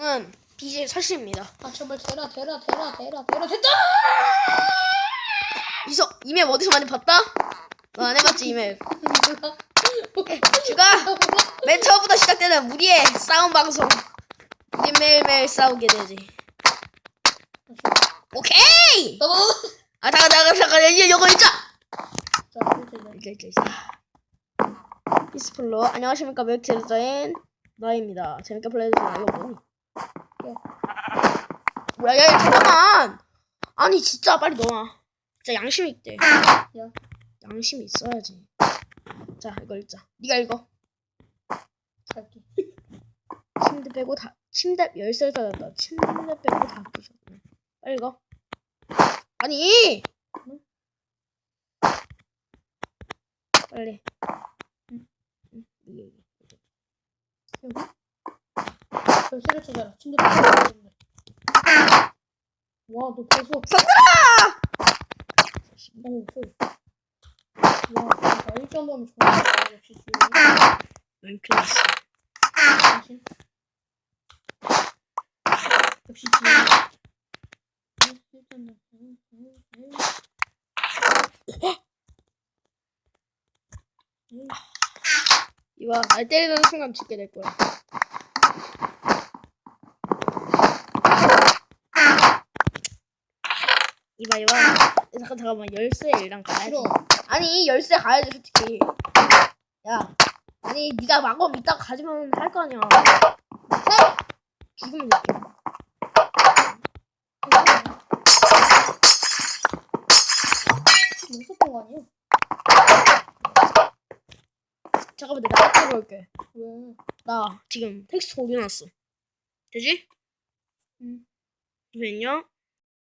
은 BJ 사실입니다. 아 제발 대라 대라 대라 대라 대라 됐다. 이서 이맵 어디서 많이 봤다? 너 안 해봤지 이맵? 슈가 맨 처음부터 시작되는 우리의 싸움 방송. 우리 매일매일 싸우게 되지. 오케이. 나도. 아 잠깐 잠깐 잠깐 이제 이거 있자. 자 그렇지. 있자 있자 있자. 피스플로 안녕하십니까 웹체자인 나입니다. 재밌게 플레이해주세요. 이거 뭐니? 뭐야 야, 야 잠깐만. 아니 진짜 빨리 넣어놔. 진짜 양심 있대. 야. 양심이 있어야지. 자 이거 읽자. 네가 읽어. 갈게. 침대 빼고 다 침대 열쇠 닫았다. 침대 빼고 다 부셨네. 빨리 읽어. 아니. 빨리. 응. 응. 이게, 이게. 여기. 열쇠를 찾아라. 침대 밖에 와너 벌써. 성들아! 오 소리. 와 진짜 이 정도면 좋아. 역시 주인. 웬클래스. 당신. 역시 주인. 이봐 날 때리는 순간 죽게 될 거야. 이봐 이봐. 잠깐 잠깐만 열쇠 일랑 가야지. 싫어. 아니 열쇠 가야지 솔직히. 야 아니 네가 마검 이따 가지면 할 거 아니야. 죽으면 돼. 무섭던 거 아니야? 잠깐만 내가 앞으로 올게. 왜? 나 지금 텍스트 올려놨어. 되지? 응. 잠시만요.